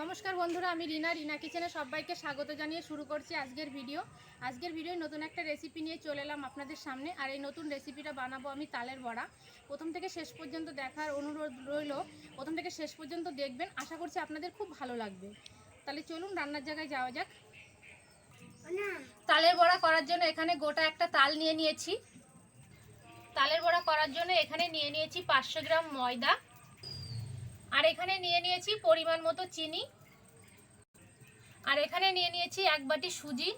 নমস্কার বন্ধুরা, আমি রিনা। রিনা কিচেনে সবাইকে স্বাগত জানিয়ে শুরু করছি আজকের ভিডিও আজকের ভিডিও নতুন একটা রেসিপি নিয়ে চলে এলাম আপনাদের সামনে। আর এই নতুন রেসিপিটা বানাবো আমি তালের বড়া। প্রথম থেকে শেষ পর্যন্ত দেখার অনুরোধ রইল। প্রথম থেকে শেষ পর্যন্ত দেখবেন। আশা করছি আপনাদের খুব ভালো লাগবে। তাহলে চলুন রান্নার জায়গায় যাওয়া যাক। তালের বড়া করার জন্য এখানে গোটা একটা তাল নিয়ে নিয়েছি। তালের বড়া করার জন্য এখানে নিয়ে নিয়েছি পাঁচশো গ্রাম ময়দা। আর এখানে নিয়ে নিয়েছি পরিমাণ মতো চিনি। আর এখানে নিয়ে নিয়েছি এক বাটি সুজি।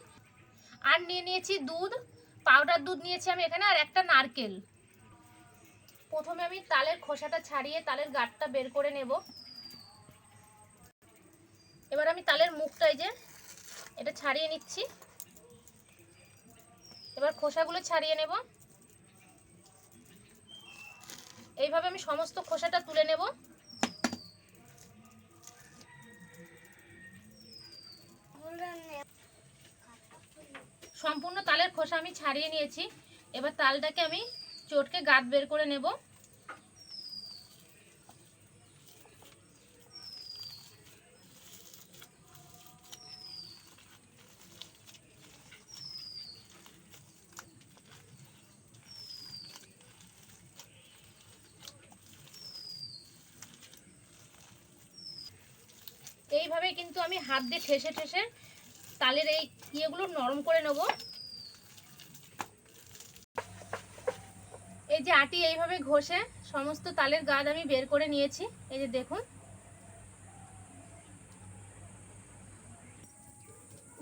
আর নিয়ে নিয়েছি দুধ। পাউডার দুধ নিয়েছি আমি এখানে, আর একটা নারকেল। প্রথমে আমি তালের খোসাটা ছাড়িয়ে তালের গাঁটটা বের করে নেব। এবার আমি তালের মুখটাই যে এটা ছাড়িয়ে নিচ্ছি। এবার খোসাগুলো ছাড়িয়ে নেব। এইভাবে আমি সমস্ত খোসাটা তুলে নেব। সম্পূর্ণ তালের খোসা আমি ছাড়িয়ে নিয়েছি। এবার তালটাকে আমি চটকে গাত বের করে নেব। এইভাবে কিন্তু আমি হাত দিয়ে ঠেসে ঠেসে তালের এই ইয়েগুলো নরম করে নেব। এই যে আটি এইভাবে ঘষে সমস্ত তালের গাদ আমি বের করে নিয়েছি, এই যে দেখুন।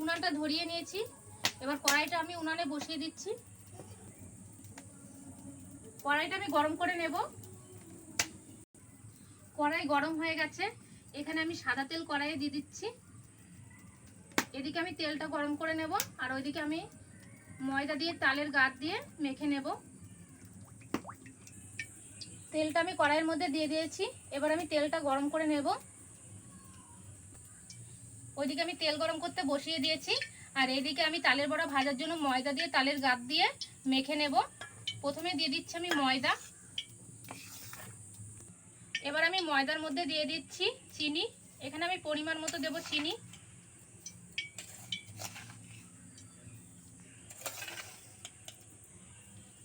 উনানটা ধরিয়ে নিয়েছি, এবার কড়াইটা আমি উনানে বসিয়ে দিচ্ছি। কড়াইটা আমি গরম করে নেব। কড়াই গরম হয়ে গেছে এখানে আমি সাদা তেল কড়াইয়ে দিয়ে দিচ্ছি। এদিকে আমি তেলটা গরম করে নেব আর ওইদিকে আমি ময়দা দিয়ে, তালের গাদ দিয়ে মেখে নেব। তেলটা আমি কড়াইয়ের মধ্যে দিয়ে দিয়েছি। এবার আমি তেলটা গরম করে নেব। ওইদিকে আমি তেল গরম করতে বসিয়ে দিয়েছি। আর এইদিকে আমি তালের বড়া ভাজার জন্য ময়দা দিয়ে, তালের গাদ দিয়ে মেখে নেব। প্রথমে দিয়ে দিচ্ছি আমি ময়দা। এবার আমি ময়দার মধ্যে দিয়ে দিচ্ছি চিনি। এখানে আমি পরিমাণ মতো দেব চিনি।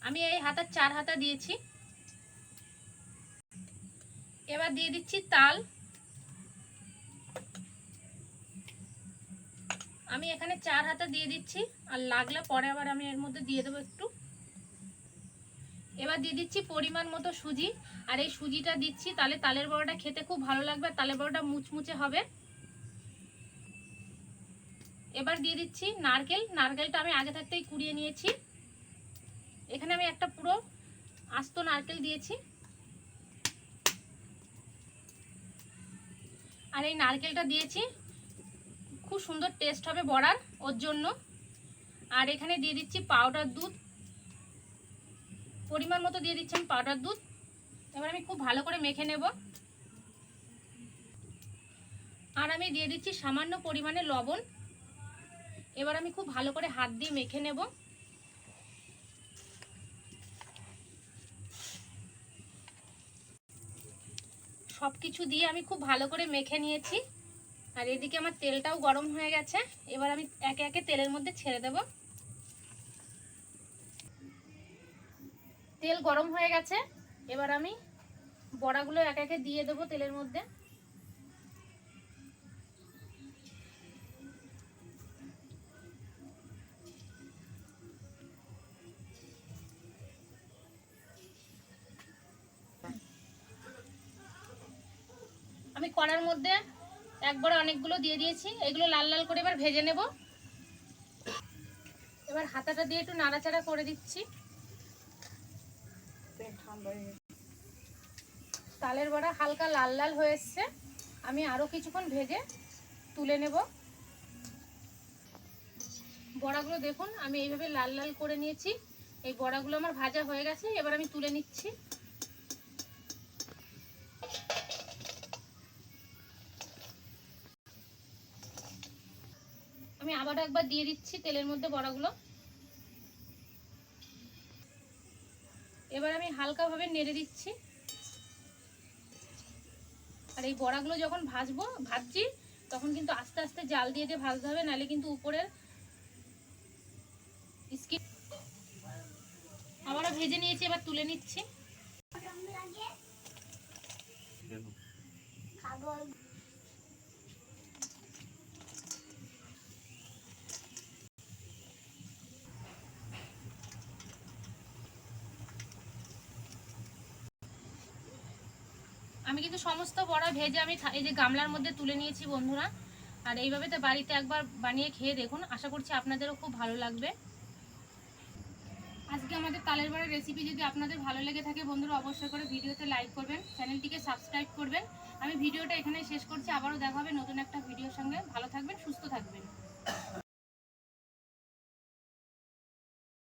আমি এই হাতার চার হাতা দিয়েছি। এবার দিয়ে দিচ্ছি তাল। আমি এখানে চার হাতা দিয়ে দিচ্ছি। আর লাগলে পরে আবার আমি এর মধ্যে দিয়ে দেবো একটু। এবার দিয়ে দিচ্ছি পরিমাণ মতো সুজি। আর এই সুজিটা দিচ্ছি, তাহলে তালের বড়াটা খেতে খুব ভালো লাগবে তালের বড়াটা মুচমুচে হবে। এবার দিয়ে দিচ্ছি নারকেল। নারকেলটা আমি আগে থাকতেই কুড়িয়ে নিয়েছি। এখানে আমি একটা পুরো আস্ত নারকেল দিয়েছি। আর এই নারকেলটা দিয়েছি, খুব সুন্দর টেস্ট হবে বড়ার ওর জন্য। আর এখানে দিয়ে দিচ্ছি পাউডার দুধ। পরিমাণ মতো দিয়ে দিচ্ছি আমি পাউডার দুধ। এবার আমি খুব ভালো করে মেখে নেব। আর আমি দিয়ে দিচ্ছি সামান্য পরিমাণে লবণ। এবার আমি খুব ভালো করে হাত দিয়ে মেখে নেব। সব কিছু দিয়ে আমি খুব ভালো করে মেখে নিয়েছি। আর এদিকে আমার তেলটাও গরম হয়ে গেছে। এবার আমি একে একে তেলের মধ্যে ছেড়ে দেব। তেল গরম হয়ে গেছে। এবার আমি বড়াগুলো একে একে দিয়ে দেবো তেলের মধ্যে। আমি কড়ার মধ্যে একবার অনেকগুলো দিয়ে দিয়েছি। এগুলো লাল লাল করে এবার ভেজে নেব। এবার হাতাটা দিয়ে একটু নাড়াচাড়া করে দিচ্ছি। তালের বড়া হালকা লাল লাল হয়ে এসছে। আমি আরও কিছুক্ষণ ভেজে তুলে নেব। বড়াগুলো দেখুন, আমি এইভাবে লাল লাল করে নিয়েছি। এই বড়াগুলো আমার ভাজা হয়ে গেছে, এবার আমি তুলে নিচ্ছি। আমি আবার একবার দিয়ে দিচ্ছি তেলের মধ্যে বড়াগুলো। এবার আমি হালকাভাবে নেড়ে দিচ্ছি। আর এই বড়াগুলো যখন ভাজবো, ভাজছি, তখন কিন্তু আস্তে আস্তে জাল দিয়ে দিয়ে ভাজতে হবে, নাহলে কিন্তু উপরের স্কিন আবারও ভেজে নিয়েছি, এবার তুলে নিচ্ছি। আমি কিন্তু সমস্ত বড়া ভেজে আমি এই যে গামলার মধ্যে তুলে নিয়েছি বন্ধুরা। আর এইভাবে তো বাড়িতে একবার বানিয়ে খেয়ে দেখুন, আশা করছি আপনাদেরও খুব ভালো লাগবে। আজকে আমাদের তালের বড়ার রেসিপি যদি আপনাদের ভালো লেগে থাকে বন্ধুরা, অবশ্যই করে ভিডিওতে লাইক করবেন, চ্যানেলটিকে সাবস্ক্রাইব করবেন। আমি ভিডিওটা এখানে শেষ করছি, আবারও দেখা হবে নতুন একটা ভিডিওর সঙ্গে। ভালো থাকবেন, সুস্থ থাকবেন।